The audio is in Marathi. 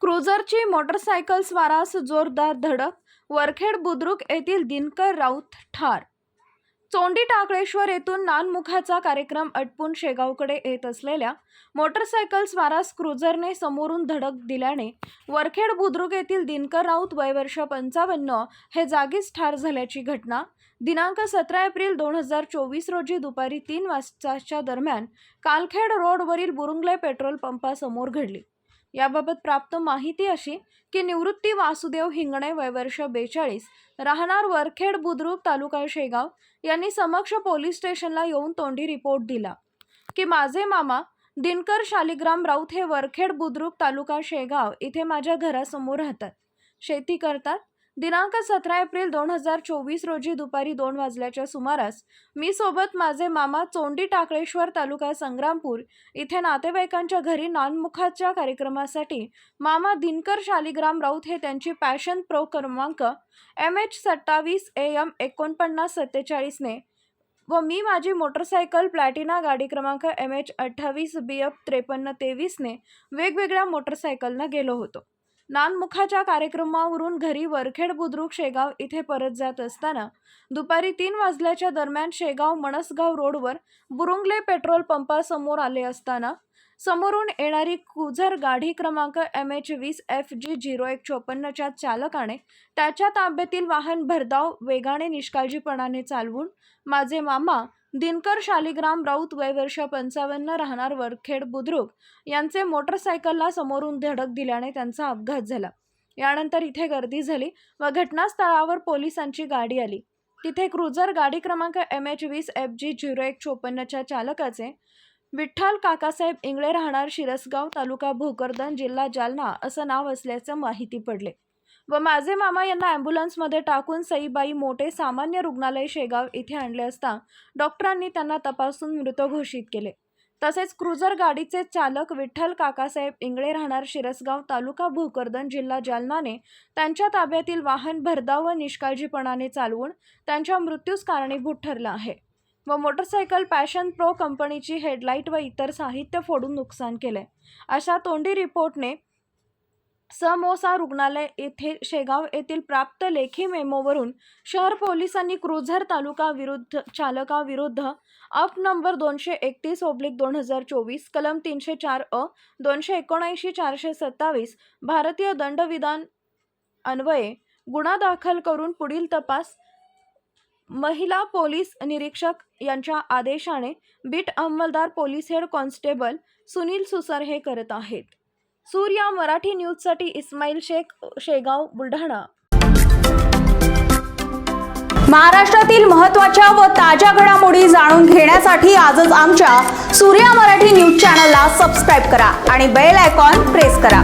क्रुझरची मोटरसायकल स्वारास जोरदार धडक वरखेड बुद्रुक येथील दिनकर राऊत ठार. चोंडी टाकळेश्वर येथून नानमुखाचा कार्यक्रम अटपून शेगावकडे येत असलेल्या मोटरसायकल स्वारास क्रुझरने समोरून धडक दिल्याने वरखेड बुद्रुक येथील दिनकर राऊत वयवर्ष पंचावन्न हे जागीच ठार झाल्याची घटना दिनांक सतरा एप्रिल दोन हजार चोवीस रोजी दुपारी तीन वाजताच्या दरम्यान कालखेड रोडवरील बुरुंगले पेट्रोल पंपासमोर घडली. याबाबत प्राप्त माहिती अशी की निवृत्ती वासुदेव हिंगणे वयवर्ष बेचाळीस राहणार वरखेड बुद्रुक तालुका शेगाव यांनी समक्ष पोलीस स्टेशनला येऊन तोंडी रिपोर्ट दिला की माझे मामा दिनकर शालिग्राम राऊत हे वरखेड बुद्रुक तालुका शेगाव इथे माझ्या घरासमोर राहतात. शेती करतात दिनांक सतरा एप्रिल दोन हजार चोवीस रोजी दुपारी दोन वाजल्याच्या सुमारास मी सोबत माझे मामा चोंडी टाकळेश्वर तालुका संग्रामपूर इथे नातेवाईकांच्या घरी नानमुखाच्या कार्यक्रमासाठी मामा दिनकर शालिग्राम राऊत हे त्यांची पॅशन प्रो क्रमांक एम एच सत्तावीस ए एम एकोणपन्नास सत्तेचाळीसने व मी माझी मोटरसायकल प्लॅटिना गाडी क्रमांक एम एच अठ्ठावीस बी एफ त्रेपन्न तेवीसने वेगवेगळ्या मोटरसायकलनं गेलो होतो. नानमुखाच्या कार्यक्रमावरून घरी वरखेड बुद्रुक शेगाव इथे परत जात असताना दुपारी तीन वाजल्याच्या दरम्यान शेगाव मणसगाव रोडवर बुरुंगले पेट्रोल पंपासमोर आले असताना समोरून येणारी कुझर गाडी क्रमांक एम एच वीस एफ जी झिरो एक चोपन्नच्या चालकाने त्याच्या ताब्यातील वाहन भरधाव वेगाने निष्काळजीपणाने चालवून माझे मामा दिनकर शालिग्राम राऊत वयवर्ष पंचावन्न राहणार वरखेड बुद्रुक यांचे मोटरसायकलला समोरून धडक दिल्याने त्यांचा अपघात झाला. यानंतर इथे गर्दी झाली व घटनास्थळावर पोलिसांची गाडी आली. तिथे क्रुझर गाडी क्रमांक एम एच वीस एफ जी झिरो एक चोपन्नच्या चालकाचे विठ्ठल काकासाहेब इंगळे राहणार शिरसगाव तालुका भोकरदन जिल्हा जालना असं नाव असल्याचं माहिती पडले. व माझे मामा यांना ॲम्ब्युलन्समध्ये टाकून सईबाई मोठे सामान्य रुग्णालय शेगाव इथे आणले असता डॉक्टरांनी त्यांना तपासून मृत घोषित केले. तसेच क्रुझर गाडीचे चालक विठ्ठल काकासाहेब इंगळे राहणार शिरसगाव तालुका भोकरदन जिल्हा जालनाने त्यांच्या ताब्यातील वाहन भरधाव व निष्काळजीपणाने चालवून त्यांच्या मृत्यूस कारणीभूत ठरला आहे व मोटरसायकल पॅशन प्रो कंपनीची हेडलाईट व इतर साहित्य फोडून नुकसान केले. अशा तोंडी रिपोर्टने समोसा रुग्णालय येथे शेगाव येथील प्राप्त लेखी मेमोवरून शहर पोलिसांनी क्रुझर तालुका विरुद्ध चालकाविरुद्ध अप नंबर दोनशे एकतीस ओब्लिक दोन हजार चोवीस कलम तीनशे चार अ दोनशे एकोणऐंशी चारशे सत्तावीस भारतीय दंडविधान अन्वये गुन्हा दाखल करून पुढील तपास महिला पोलीस निरीक्षक यांच्या आदेशाने beat अंमलदार police head constable Sunil Susar हे करत आहेत. सूर्या मराठी न्यूजसाठी इस्माईल शेख शेगाव बुलढाणा. महाराष्ट्रातील महत्त्वाच्या व ताज्या घडामोडी जाणून घेण्यासाठी आजच आमच्या सूर्या मराठी न्यूज चॅनलला सबस्क्राईब करा आणि बेल आयकॉन प्रेस करा.